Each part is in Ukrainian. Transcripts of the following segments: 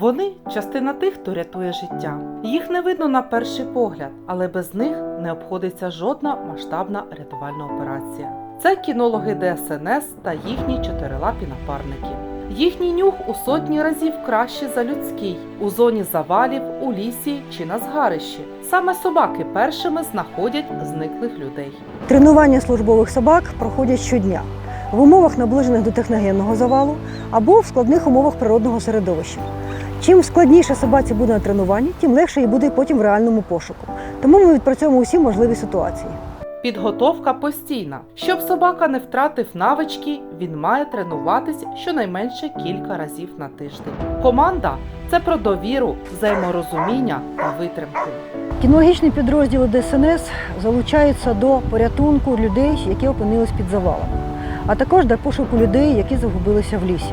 Вони частина тих, хто рятує життя. Їх не видно на перший погляд, але без них не обходиться жодна масштабна рятувальна операція. Це кінологи ДСНС та їхні чотирилапі напарники. Їхній нюх у сотні разів краще за людський у зоні завалів, у лісі чи на згарищі. Саме собаки першими знаходять зниклих людей. Тренування службових собак проходять щодня в умовах наближених до техногенного завалу або в складних умовах природного середовища. Чим складніше собаці буде на тренуванні, тим легше їй буде потім в реальному пошуку. Тому ми відпрацьовуємо усі можливі ситуації. Підготовка постійна. Щоб собака не втратив навички, він має тренуватись щонайменше кілька разів на тиждень. Команда це про довіру, взаєморозуміння та витримку. Кінологічні підрозділи ДСНС залучаються до порятунку людей, які опинились під завалами, а також до пошуку людей, які загубилися в лісі.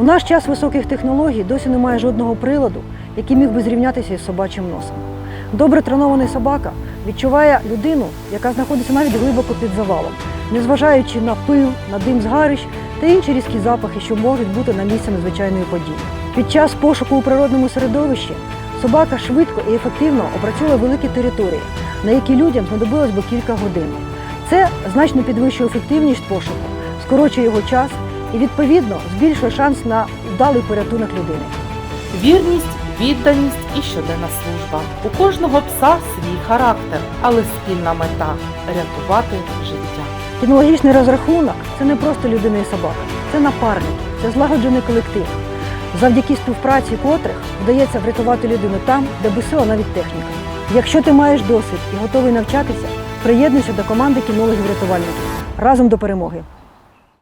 У наш час високих технологій досі немає жодного приладу, який міг би зрівнятися із собачим носом. Добре тренований собака відчуває людину, яка знаходиться навіть глибоко під завалом, незважаючи на пил, на дим згарищ та інші різкі запахи, що можуть бути на місці надзвичайної події. Під час пошуку у природному середовищі собака швидко і ефективно опрацьовує великі території, на які людям знадобилось би кілька годин. Це значно підвищує ефективність пошуку, скорочує його час і, відповідно, збільшує шанс на вдалий порятунок людини. Вірність, відданість і щоденна служба. У кожного пса свій характер, але спільна мета рятувати життя. Кінологічний розрахунок це не просто людина і собака, це напарник, це злагоджений колектив, завдяки співпраці котрих вдається врятувати людину там, де безсила навіть техніка. Якщо ти маєш досвід і готовий навчатися, приєднуйся до команди кінологів-рятувальників разом до перемоги.